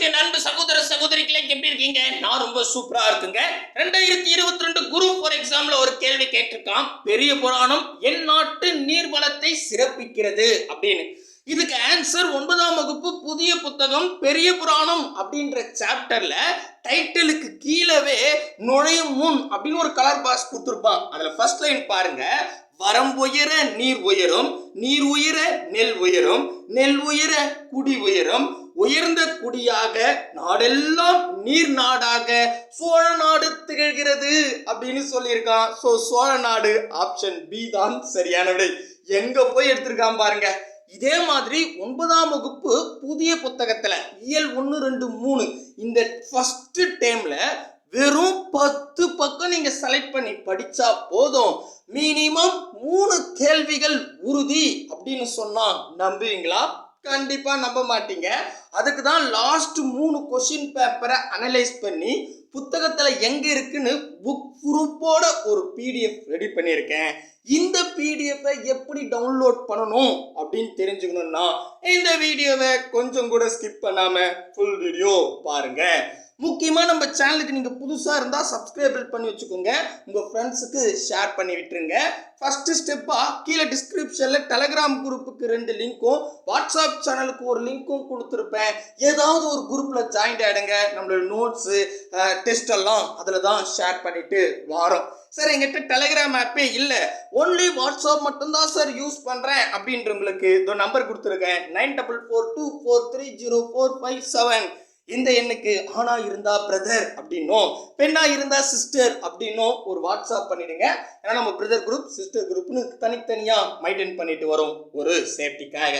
வணக்கம் என் அன்பு சகோதர சகோதரிகளே எப்படி இருக்கீங்க? நான் ரொம்ப சூப்பரா இருக்குங்க. ரெண்டாயிரத்தி இருபத்தி ரெண்டு குரூப் ஃபார் எக்ஸாம்ல ஒரு கேள்வி கேட்டிருக்கான். பெரிய புராணம் என் நாட்டு நீர்வளத்தை சிறப்பிக்கிறது அப்படின்னு. இதுக்கு ஆன்சர் ஒன்பதாம் வகுப்பு புதிய புத்தகம் பெரிய புராணம் அப்படின்ற சாப்டர்ல டைட்டிலுக்கு கீழவே நுழையும் முன் அப்படின்னு ஒரு கலர் பாக்ஸ் கொடுத்துருப்பான். அதுல ஃபர்ஸ்ட் லைன் பாருங்க. வரம் உயர நீர் உயரும் நீர் உயர நெல் உயரும் நெல் உயர குடி உயரும் உயர்ந்த குடியாக நாடெல்லாம் நீர் நாடாக சோழ நாடு திகழ்கிறது அப்படின்னு சொல்லியிருக்கான். ஸோ சோழ நாடு ஆப்ஷன் பி தான் சரியான விடை. எங்க போய் எடுத்திருக்கான் பாருங்க. இதே மாதிரி ஒன்பதாம் வகுப்பு புதிய புத்தகத்துல இயல் ஒன்று ரெண்டு மூணு இந்த ஃபர்ஸ்ட் டைமில் வெறும் பத்து பக்கம் நீங்க செலக்ட் பண்ணி படிச்சா போதும். மினிமம் மூணு கேள்விகள் உறுதி அப்படின்னு சொன்னா நம்புவீங்களா? கண்டிப்பாக நம்ப மாட்டீங்க. அதுக்கு தான் லாஸ்ட் மூணு கொஷின் பேப்பரை அனலைஸ் பண்ணி புத்தகத்தில் எங்கே இருக்குன்னு புக் ப்ரூஃபோட ஒரு பிடிஎஃப் ரெடி பண்ணியிருக்கேன். இந்த பிடிஎஃப்பை எப்படி டவுன்லோட் பண்ணணும் அப்படின்னு தெரிஞ்சுக்கணும்னா இந்த வீடியோவை கொஞ்சம் கூட ஸ்கிப் பண்ணாமல் ஃபுல் வீடியோ பாருங்கள் முக்கியமாக நம்ம சேனலுக்கு நீங்கள் புதுசாக இருந்தால் சப்ஸ்கிரைப் பண்ணி வச்சுக்கோங்க. உங்கள் ஃப்ரெண்ட்ஸுக்கு ஷேர் பண்ணி விட்டுருங்க. ஃபஸ்ட்டு ஸ்டெப்பாக கீழே டிஸ்கிரிப்ஷனில் டெலகிராம் குரூப்புக்கு ரெண்டு லிங்க்கும் வாட்ஸ்அப் சேனலுக்கு ஒரு லிங்க்கும் கொடுத்துருப்பேன். ஏதாவது ஒரு குரூப்பில் ஜாயின் ஆகிடுங்க நம்மளோட நோட்ஸு டெஸ்ட் எல்லாம் அதில் தான் ஷேர் பண்ணிட்டு வாரோம். சார் எங்கிட்ட டெலகிராம் ஆப்பே இல்லை. ஒன்லி வாட்ஸ்அப் மட்டும்தான் சார் யூஸ் பண்ணுறேன் அப்படின்றவங்களுக்கு இதோ நம்பர் கொடுத்துருக்கேன். Nine double four two four three zero four five seven இந்த எண்ணுக்கு ஆணா இருந்தா பிரதர் அப்படின்னும் பெண்ணா இருந்தா சிஸ்டர் அப்படின்னும் ஒரு வாட்ஸ்அப் பண்ணிடுங்க. ஏன்னா நம்ம பிரதர் குரூப் சிஸ்டர் குரூப்னு தனித்தனியா மெயின்டைன் பண்ணிட்டு வரோம் ஒரு சேஃப்டிக்காக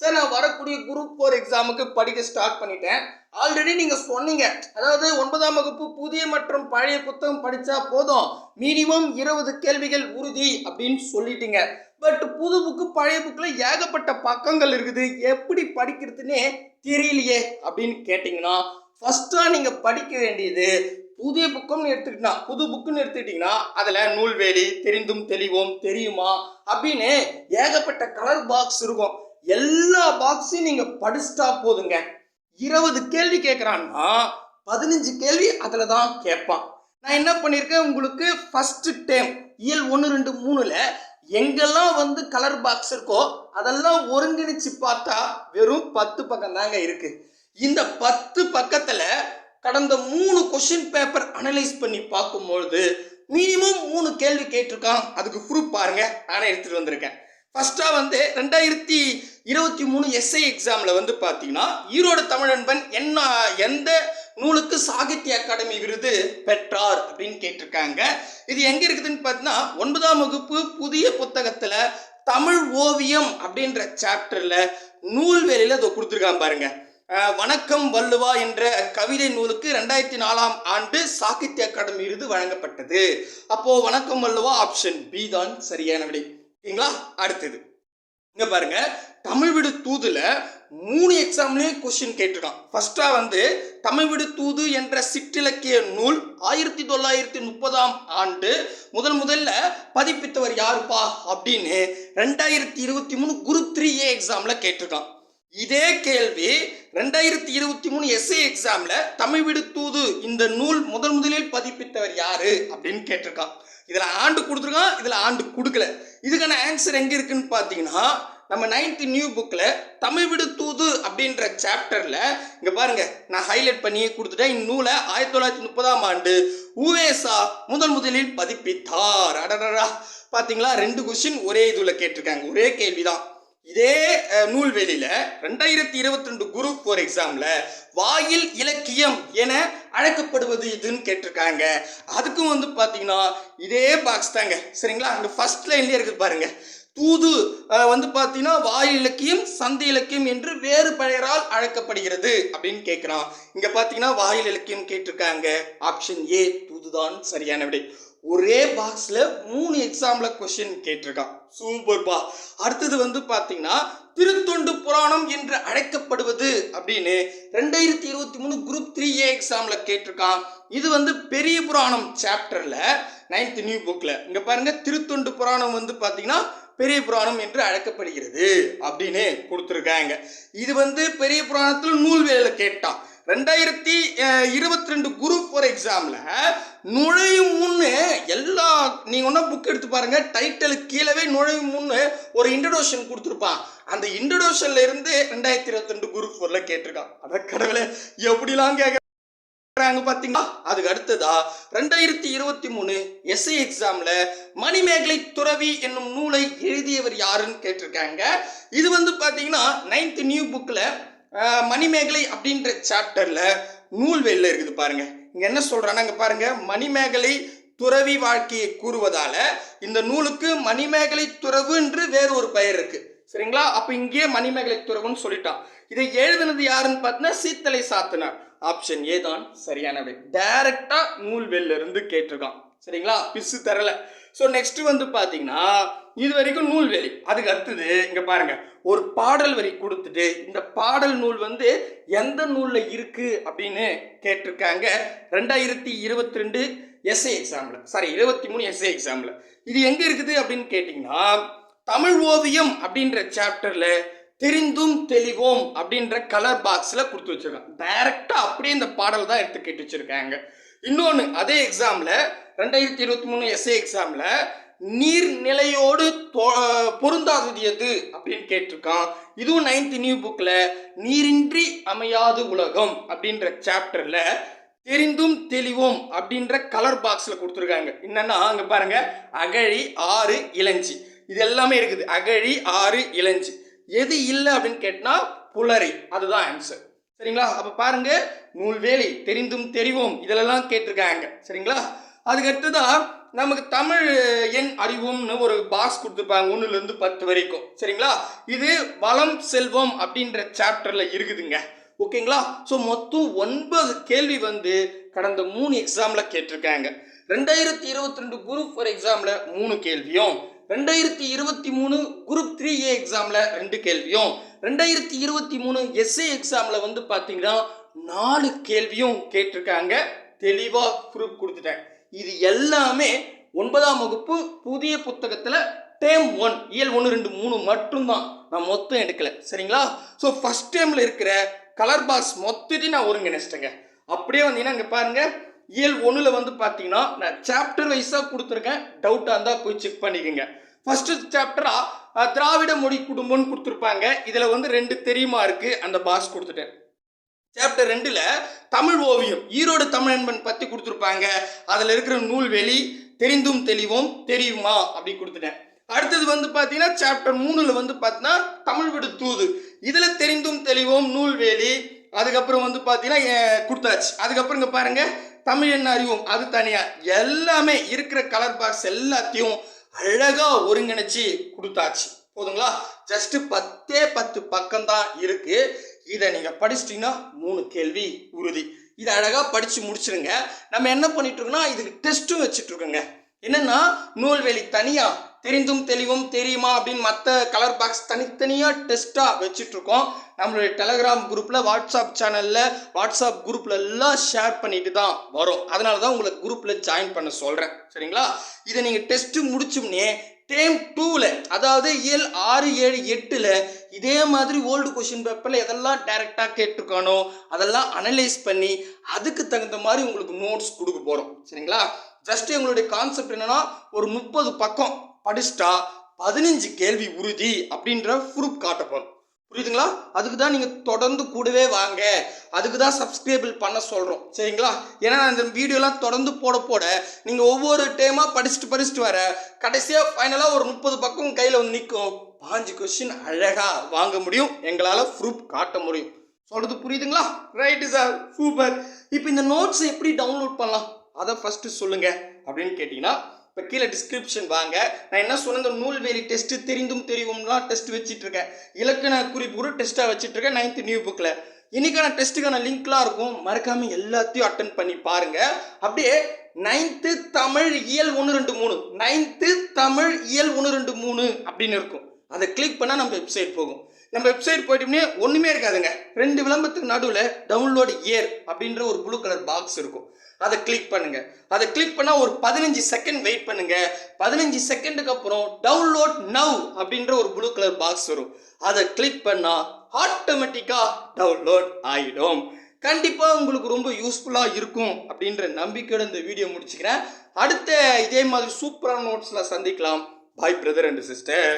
சார் நான் வரக்கூடிய குரூப் ஃபோர் எக்ஸாமுக்கு படிக்க ஸ்டார்ட் பண்ணிட்டேன். ஆல்ரெடி நீங்கள் சொன்னீங்க. அதாவது ஒன்பதாம் வகுப்பு புதிய மற்றும் பழைய புத்தகம் படித்தா போதும். மினிமம் இருபது கேள்விகள் உறுதி அப்படின்னு சொல்லிட்டீங்க. பட் புது புக்கு பழைய புக்கில் ஏகப்பட்ட பக்கங்கள் இருக்குது. எப்படி படிக்கிறதுனே தெரியலையே அப்படின்னு கேட்டிங்கன்னா ஃபஸ்ட்டாக நீங்கள் படிக்க வேண்டியது புதிய புக்கம்னு எடுத்துக்கிட்டா புது புக்குன்னு எடுத்துக்கிட்டிங்கன்னா அதில் நூல்வேலி தெரிந்தும் தெளிவோம் தெரியுமா அப்படின்னு ஏகப்பட்ட கலர் பாக்ஸ் இருக்கும். எல்லா பாக்ஸையும் நீங்கள் படிச்சிட்டா போதுங்க. இருபது கேள்வி கேட்குறான்னா பதினஞ்சு கேள்வி அதில் தான் கேட்பான். நான் என்ன பண்ணியிருக்கேன் உங்களுக்கு ஃபஸ்ட்டு டைம் இயல் ஒன்று ரெண்டு மூணில் எங்கெல்லாம் வந்து கலர் பாக்ஸ் இருக்கோ அதெல்லாம் ஒருங்கிணைச்சு பார்த்தா வெறும் பத்து பக்கம் தாங்க இருக்குது இந்த பத்து பக்கத்தில் கடந்த மூணு கொஷின் பேப்பர் அனலைஸ் பண்ணி பார்க்கும்பொழுது மினிமம் மூணு கேள்வி கேட்டிருக்கான். அதுக்கு ப்ரூஃப் பாருங்க. நானே எடுத்துகிட்டு வந்திருக்கேன். ஃபர்ஸ்ட்டாக வந்து ரெண்டாயிரத்தி இருபத்தி மூணு எஸ்ஐ எக்ஸாமில் வந்து பார்த்தீங்கன்னா ஈரோடு தமிழன்பன் என்ன எந்த நூலுக்கு சாகித்ய அகாடமி விருது பெற்றார் அப்படின்னு கேட்டிருக்காங்க. இது எங்கே இருக்குதுன்னு பார்த்தீங்கன்னா ஒன்பதாம் வகுப்பு புதிய புத்தகத்தில் தமிழ் ஓவியம் அப்படின்ற சாப்டரில் நூல் வேலையில் அதை கொடுத்துருக்கான் பாருங்க. வணக்கம் வள்ளுவா என்ற கவிதை நூலுக்கு ரெண்டாயிரத்தி நாலாம் ஆண்டு சாகித்ய அகாடமி விருது வழங்கப்பட்டது. அப்போது வணக்கம் வள்ளுவா ஆப்ஷன் பி தான் சரியான விடை. ஓகேங்களா? அடுத்தது. இங்க பாருங்க. தமிழ் விடு தூதுல மூணு எக்ஸாம்லேயும் கொஸ்டின் கேட்டிருக்கான். ஃபர்ஸ்டா வந்து தமிழ் விடு தூது என்ற சிற்றிலக்கிய நூல் ஆயிரத்தி தொள்ளாயிரத்தி முப்பதாம் ஆண்டு முதல் முதல்ல பதிப்பித்தவர் யாருப்பா அப்படின்னு ரெண்டாயிரத்தி இருபத்தி மூணு குரு த்ரீ ஏ எக்ஸாம்ல கேட்டிருக்கான். இதே கேள்வி ரெண்டாயிரத்தி இருபத்தி மூணு எஸ்ஏ எக்ஸாம்ல தமிழ் விடு தூது இந்த நூல் முதல் முதலில் பதிப்பித்தவர் யாரு அப்படின்னு கேட்டிருக்கான். இதுல ஆண்டு கொடுத்துருக்கான் இதுல ஆண்டு கொடுக்கல. இதுக்கான ஆன்சர் எங்க இருக்குன்னு பார்த்தீங்கன்னா நம்ம நைன்த் நியூ புக்கில் தமிழ் விடு தூது அப்படின்ற சாப்டரில் இங்கே பாருங்கள் நான் ஹைலைட் பண்ணி கொடுத்துட்டேன். இந்நூலை ஆயிரத்தி தொள்ளாயிரத்தி முப்பதாம் ஆண்டு உவேசா முதல் முதலில் பதிப்பித்தார். அடடடா பார்த்தீங்களா ரெண்டு கொஸ்டின் ஒரே இதில் கேட்டிருக்காங்க. ஒரே கேள்விதான். இதே அஹ், நூல்வெளியில ரெண்டாயிரத்தி இருபத்தி ரெண்டு குரூப் ஃபோர் எக்ஸாம்ல வாயில் இலக்கியம் என அழைக்கப்படுவது இதுன்னு கேட்டிருக்காங்க. அதுக்கும் வந்து பார்த்தீங்கன்னா இதே பாக்ஸ் தாங்க. சரிங்களா? அந்த ஃபர்ஸ்ட் லைன்லேயே இருக்குது பாருங்க. தூது வந்து பார்த்தீங்கன்னா வாயில் இலக்கியம் சந்தை இலக்கியம் என்று வேறு பெயரால் அழைக்கப்படுகிறது அப்படின்னு கேட்குறான். இங்கே பார்த்தீங்கன்னா வாயில் இலக்கியம் கேட்டிருக்காங்க. ஆப்ஷன் ஏ தூதுதான் சரியான விடை ஒரே பாக்ஸில் மூணு எக்ஸாமில் கொஷின் கேட்டிருக்கான். சூப்பர்பா அடுத்தது வந்து பார்த்தீங்கன்னா திருத்தொண்டு புராணம் என்று அழைக்கப்படுவது அப்படின்னு ரெண்டாயிரத்தி இருபத்தி மூணு குரூப் த்ரீ ஏ எக்ஸாமில் கேட்டிருக்கான். இது வந்து பெரிய புராணம் சாப்டரில் நைன்த் நியூ புக்கில் இங்கே பாருங்கள் திருத்தொண்டு புராணம் வந்து பார்த்தீங்கன்னா பெரிய புராணம் என்று அழைக்கப்படுகிறது அப்படின்னு கொடுத்துருக்காங்க. இது வந்து பெரிய புராணத்தில் நூல்வேலில் கேட்டான். ரெண்டாயிரத்தி இருபத்தி ரெண்டு குரூப் ஃபோர் எக்ஸாமில் நுழையும் முன்னு எல்லா நீங்கள் ஒன்றா புக் எடுத்து பாருங்க. டைட்டிலுக்கு கீழவே நுழையும் முன்னு ஒரு இன்ட்ரடோஷன் கொடுத்துருப்பான். அந்த இன்ட்ரடோஷன்ல இருந்து ரெண்டாயிரத்தி இருபத்தி ரெண்டு குரூப் ஃபோரில் கேட்டிருக்கான். அட கடவுளே எப்படிலாம் கேட்குறாங்க பார்த்தீங்களா பாத்தீங்களா? அதுக்கு அடுத்ததா ரெண்டாயிரத்தி இருபத்தி மூணு எஸ்ஐ எக்ஸாம்ல மணிமேகலை துறவி என்னும் நூலை எழுதியவர் யாருன்னு கேட்டிருக்காங்க. இது வந்து பாத்தீங்கன்னா நைன்த் நியூ புக்ல மணிமேகலை அப்படின்ற சாப்டர்ல நூல் வெளில இருக்குது பாருங்க. இங்க என்ன சொல்றாங்க இங்க பாருங்க. மணிமேகலை துறவி வாழ்க்கையை கூறுவதால இந்த நூலுக்கு மணிமேகலை துறவு என்று வேறு ஒரு பெயர் இருக்கு. சரிங்களா? அப்ப இங்கேயே மணிமேகலை துறவுன்னு சொல்லிட்டான். இதை எழுதுனது யாருன்னு பார்த்தீங்கன்னா சீத்தலை சாத்தனார். ஆப்ஷன் ஏ தான் சரியானவை. டைரக்டா நூல் நூல்வெல்ல இருந்து கேட்டிருக்கான். சரிங்களா? பிசு தரல. ஸோ நெக்ஸ்ட் வந்து பார்த்தீங்கன்னா இது வரைக்கும் நூல்வெளி அதுக்கு அடுத்தது இங்கே பாருங்க. ஒரு பாடல் வரி கொடுத்துட்டு இந்த பாடல் நூல் வந்து எந்த நூலில் இருக்கு அப்படின்னு கேட்டிருக்காங்க. ரெண்டாயிரத்தி இருபத்தி ரெண்டு எஸ்ஏ எக்ஸாம்ல சாரி இருபத்தி மூணு எஸ்ஏ எக்ஸாம்ல இது எங்க இருக்குது அப்படின்னு கேட்டிங்கன்னா தமிழ் ஓவியம் அப்படின்ற சாப்டர்ல தெரிந்தும் தெளிவோம் அப்படின்ற கலர் பாக்ஸில் கொடுத்து வச்சிருக்காங்க. டைரக்டா அப்படியே இந்த பாடல் தான் எடுத்து கேட்டு வச்சுருக்காங்க. இன்னொன்று அதே எக்ஸாமில் ரெண்டாயிரத்தி இருபத்தி மூணு எஸ்ஏ எக்ஸாமில் நீர்நிலையோடு தொ- பொருந்தாதது எது அப்படின்னு கேட்டிருக்கான். இதுவும் நைன்த் நியூ புக்கில் நீரின்றி அமையாது உலகம் அப்படின்ற சாப்டரில் தெரிந்தும் தெளிவோம் அப்படின்ற கலர் பாக்ஸில் கொடுத்துருக்காங்க. என்னென்னா அங்கே பாருங்க அகழி ஆறு இளஞ்சி இது எல்லாமே இருக்குது. அகழி ஆறு இளஞ்சி எது இல்லை அப்படின்னு கேட்டினா புலரி அதுதான் ஆன்சர் சரிங்களா? அப்போ பாருங்க நூல்வேலி தெரிந்தும் தெரிவோம் இதிலெல்லாம் கேட்டிருக்காங்க. சரிங்களா? அதுக்கடுத்து தான் நமக்கு தமிழ் எண் அறிவோம்னு ஒரு பாக்ஸ் கொடுத்துருப்பாங்க ஒன்றுலேருந்து பத்து வரைக்கும். சரிங்களா? இது வளம் செல்வம் அப்படின்ற சாப்டரில் இருக்குதுங்க. ஓகேங்களா? ஸோ மொத்தம் ஒன்பது கேள்வி வந்து கடந்த மூணு எக்ஸாமில் கேட்டிருக்காங்க. ரெண்டாயிரத்தி இருபத்தி ரெண்டு குரூப் ஃபோர் எக்ஸாமில் மூணு கேள்வியும் ரெண்டாயிரத்தி இருபத்தி மூணு குரூப் த்ரீ ஏ எக்ஸாமில் ரெண்டு கேள்வியும் ரெண்டாயிரத்தி இருபத்தி மூணு எஸ்ஏ எக்ஸாமில் வந்து பார்த்தீங்கன்னா நாலு கேள்வியும் கேட்டிருக்காங்க. தெளிவாக ப்ரூஃப் கொடுத்துட்டேன். இது எல்லாமே ஒன்பதாம் வகுப்பு புதிய புத்தகத்தில் டேம் ஒன் இயல் ஒன்று ரெண்டு மூணு மட்டும்தான். நான் மொத்தம் எடுக்கலை. சரிங்களா? ஸோ ஃபஸ்ட் டைமில் இருக்கிற கலர் பாக்ஸ் மொத்தத்தையும் நான் ஒருங்கிணைச்சிட்டேங்க. அப்படியே வந்தீங்கன்னா இங்கே பாருங்கள் இயல் ஒன்றில் வந்து பார்த்தீங்கன்னா நான் சாப்டர் வைஸாக கொடுத்துருக்கேன். டவுட்டாக இருந்தால் போய் செக் பண்ணிக்கோங்க. ஃபஸ்ட்டு சாப்டராக திராவிட மொழி குடும்பம்னு கொடுத்துருப்பாங்க. இதில் வந்து ரெண்டு தெரியுமா இருக்குது அந்த பாக்ஸ் கொடுத்துட்டேன். சாப்டர் ரெண்டுல தமிழ் ஓவியம். ஈரோடு தமிழன்பன் பத்தி கொடுத்துருப்பாங்க. அதுல இருக்கிற நூல்வெளி தெரிந்தும் தெளிவும் தெரியுமா? அப்படி கொடுத்துட்டேன். அடுத்தது வந்து பார்த்தீங்கன்னா சாப்டர் மூணுல வந்து பார்த்தீங்கன்னா தமிழ் விடு தூது. இதுல தெரிந்தும் தெளிவும் நூல்வேலி அதுக்கப்புறம் வந்து பார்த்தீங்கன்னா கொடுத்தாச்சு. அதுக்கப்புறம் இங்க பாருங்க தமிழ் என்ன அறிவோம் அது தனியா. எல்லாமே இருக்கிற கலர் பாக்ஸ் எல்லாத்தையும் அழகா ஒருங்கிணைச்சு கொடுத்தாச்சு. போதுங்களா? ஜஸ்ட் பத்தே பத்து பக்கம் தான் இருக்கு. இதை நீங்கள் படிச்சிட்டிங்கன்னா மூணு கேள்வி உறுதி. இதை அழகாக படித்து முடிச்சிருங்க. நம்ம என்ன பண்ணிட்டு இருக்கோம்னா இதுக்கு டெஸ்ட்டும் வச்சுட்ருக்கோங்க என்னென்னா நூல்வேலி நூல்வெளி தெரிந்தும் தெளிவும் தெரியுமா அப்படின்னு மற்ற கலர் பாக்ஸ் தனித்தனியாக டெஸ்ட்டாக வச்சுட்ருக்கோம் நம்மளுடைய டெலகிராம் குரூப்பில் வாட்ஸ்அப் சேனலில் வாட்ஸ்அப் குரூப்பில் எல்லாம் ஷேர் பண்ணிட்டு தான் வரும். அதனால தான் உங்களை குரூப்பில் ஜாயின் பண்ண சொல்கிறேன் சரிங்களா? இதை நீங்கள் டெஸ்ட்டு முடிச்சோம்னே டேம் டூவில் அதாவது இயல் ஆறு ஏழு எட்டில் இதே மாதிரி ஓல்டு கொஷின் பேப்பரில் எதெல்லாம் டைரெக்டாக கேட்டிருக்கானோ அதெல்லாம் அனலைஸ் பண்ணி அதுக்கு தகுந்த மாதிரி உங்களுக்கு நோட்ஸ் கொடுக்க போகிறோம் சரிங்களா? ஜஸ்ட் எங்களுடைய கான்செப்ட் என்னென்னா ஒரு முப்பது பக்கம் படிச்சிட்டா பதினஞ்சு கேள்வி உறுதி அப்படின்ற ப்ரூஃப் காட்ட போகிறோம் புரியுதுங்களா? அதுக்கு தான் நீங்கள் தொடர்ந்து கூடவே வாங்க. அதுக்கு தான் சப்ஸ்கிரைபிள் பண்ண சொல்கிறோம் சரிங்களா? ஏன்னா நான் இந்த வீடியோலாம் தொடர்ந்து போட போட நீங்கள் ஒவ்வொரு டைமாக படிச்சுட்டு படிச்சுட்டு வர கடைசியாக ஃபைனலாக ஒரு முப்பது பக்கம் கையில் வந்து நிற்கும் பாஞ்சு கொஸ்டின் அழகாக வாங்க முடியும். எங்களால் ப்ரூஃப் காட்ட முடியும். சொல்கிறது புரியுதுங்களா? ரைட்டு சார் சூப்பர் இப்போ இந்த நோட்ஸ் எப்படி டவுன்லோட் பண்ணலாம்? அதை ஃபஸ்ட்டு சொல்லுங்கள் அப்படின்னு கேட்டிங்கன்னா இப்போ கீழே டிஸ்கிரிப்ஷன் வாங்க. நான் என்ன சொன்ன இந்த நூல்வேலி டெஸ்ட்டு தெரிந்தும் தெரியும்லாம் டெஸ்ட் வச்சுட்ருக்கேன் இருக்கேன் இலக்கண குறிப்பு கூட டெஸ்ட்டாக வச்சுட்ருக்கேன் நைன்த்து நைன்த் நியூ புக்கில் இன்னைக்கான டெஸ்ட்டுக்கான லிங்க்லாம் இருக்கும். மறக்காமல் எல்லாத்தையும் அட்டன் பண்ணி பாருங்கள் அப்படியே நைன்த்து தமிழ் இயல் ஒன்று ரெண்டு மூணு. நைன்த்து தமிழ் இயல் ஒன்று ரெண்டு மூணு அப்படின்னு இருக்கும். அதை கிளிக் பண்ணால் நம்ம வெப்சைட் போகும். நம்ம வெப்சைட் போயிட்டோம்னே ஒன்றுமே இருக்காதுங்க. ரெண்டு விளம்பரத்துக்கு நடுவில் டவுன்லோடு இயர் அப்படின்ற ஒரு ப்ளூ கலர் பாக்ஸ் இருக்கும். அதை கிளிக் பண்ணுங்க. அதை கிளிக் பண்ணால் ஒரு பதினஞ்சு செகண்ட் வெயிட் பண்ணுங்க. பதினஞ்சு செகண்டுக்கு அப்புறம் டவுன்லோட் நவ் அப்படின்ற ஒரு ப்ளூ கலர் பாக்ஸ் வரும். அதை கிளிக் பண்ணால் ஆட்டோமேட்டிக்காக டவுன்லோட் ஆகிடும் கண்டிப்பாக உங்களுக்கு ரொம்ப யூஸ்ஃபுல்லாக இருக்கும் அப்படின்ற நம்பிக்கையோட இந்த வீடியோ முடிச்சுக்கிறேன். அடுத்த இதே மாதிரி சூப்பரான நோட்ஸில் சந்திக்கலாம். பாய் பிரதர் அண்ட் சிஸ்டர்